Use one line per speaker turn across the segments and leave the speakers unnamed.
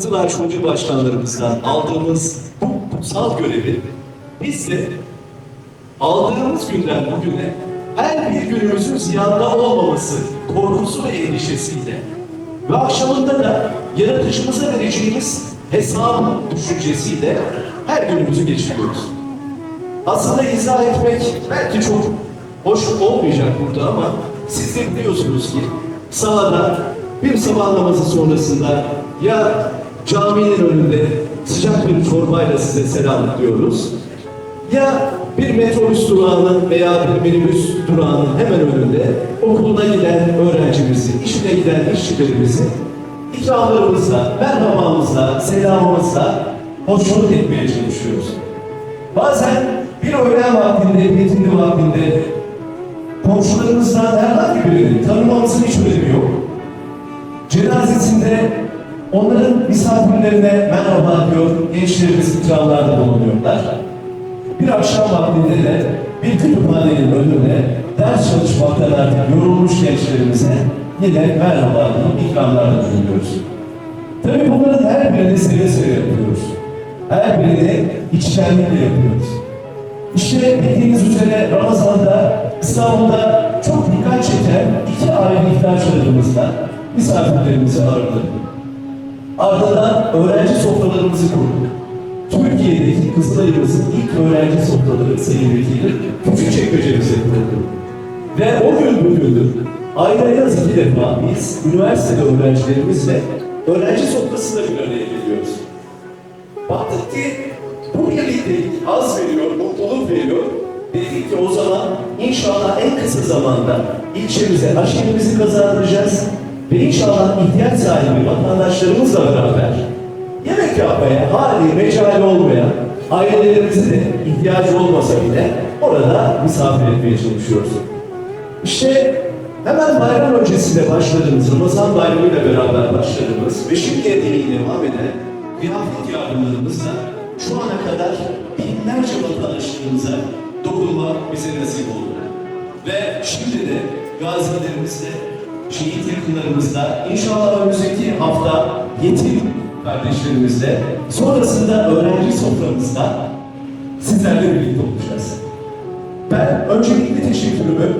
Kızılay Şube Başkanlarımızdan aldığımız bu kutsal görevi biz de aldığımız günden bugüne her bir günümüzün ziyanda olmaması korkusu ve endişesiyle ve akşamında da yaratıcımıza vereceğimiz hesabı düşüncesiyle her günümüzü geçiriyoruz. Aslında izah etmek belki çok hoş olmayacak burada ama siz de biliyorsunuz ki sahada bir sabah namazı sonrasında ya caminin önünde sıcak bir çorbayla size selamlıyoruz ya bir metrobüs durağının veya bir minibüs durağının hemen önünde okuluna giden öğrencimizi, işine giden işçilerimizi ikramlarımızla, merhabamızla, selamımızla hoşnut etmeye çalışıyoruz. Bazen bir öğlen vaktinde, bir ikindi vaktinde komşularımızdan herhangi birini tanımamızın hiç önemi yok. Cenazesinde onların misafirlerine merhaba diyor, gençlerimiz ikramlarda bulunuyorlar. Bir akşam vaktinde de bir kütüphanenin önünde ders çalışmaktan artık yorulmuş gençlerimize yine merhaba deyip ikramlarda bulunuyoruz. Tabii bunların her birini seve seve yapıyoruz. Her birini içtenlikle yapıyoruz. İşte bildiğiniz üzere Ramazan'da İstanbul'da çok dikkat çeken iki ayrı iftar çadırımızda misafirlerimizi ağırladık. Ardından öğrenci sofralarımızı kurduk. Türkiye'deki Kızılay'ımızın ilk öğrenci sofraları Sayın Vekilim Küçükçekmece'mize kuruldu. Ve o gün bugündür ayda en az iki defa biz üniversitede öğrencilerimizle öğrenci sofrasında bir araya geliyoruz. Baktık ki bu birliktelik haz veriyor, mutluluk veriyor. Dedik ki o zaman inşallah en kısa zamanda ilçemize aşiremizi kazandıracağız. Ve inşallah ihtiyaç sahibi vatandaşlarımızla beraber yemek yapmaya hali, mecali olmayan ailelerimize de ihtiyacı olmasa bile orada misafir etmeye çalışıyoruz. İşte hemen bayram öncesinde başladığımız, Ramazan bayramı ile beraber başladığımız ve şimdiye değin devam eden kıyafet yardımlarımızla şu ana kadar binlerce vatandaşlarımıza dokunmak bize nasip oldu. Ve şimdi de gazilerimizle, şehit yakınlarımızla, inşallah önümüzdeki hafta yetim kardeşlerimizle, sonrasında öğrenci soframızda sizlerle birlikte olacağız. Ben öncelikle teşekkürümü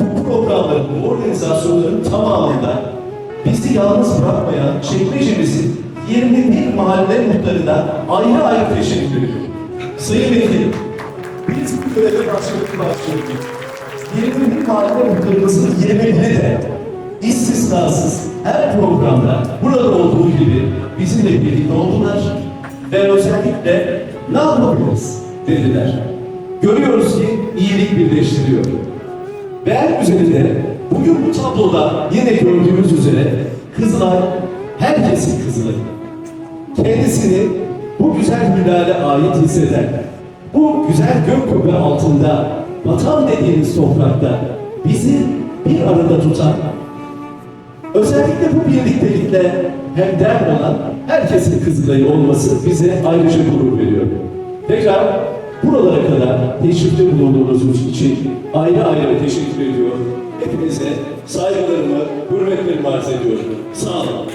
bu programların, bu organizasyonların tamamında bizi yalnız bırakmayan çekmecemizin 21 mahalle muhtarına ayrı ayrı teşekkür ediyorum. Sayın Vekilim, biz bu göreve başladık başladık. 21 mahalle muhtarımızın 21'i de istisnasız her programda burada olduğu gibi bizimle birlikte oldular ve özellikle ne yapabiliriz dediler. Görüyoruz ki iyilik birleştiriyor. Ve en güzeli bugün bu tabloda yine gördüğümüz üzere Kızılay herkesin Kızılay'ı. Kendisini bu güzel hilale ait hisseden, bu güzel gök kubbe altında vatan dediğimiz toprakta bizi bir arada tutan, özellikle bu birliktelikle hemdem olan herkesin Kızılay'ı olması bize ayrıca gurur veriyor. Tekrar buralara kadar teşrifte bulunduğunuz için ayrı ayrı teşekkür ediyor. Hepinize saygılarımı, hürmetlerimi arz ediyorum. Sağ olun.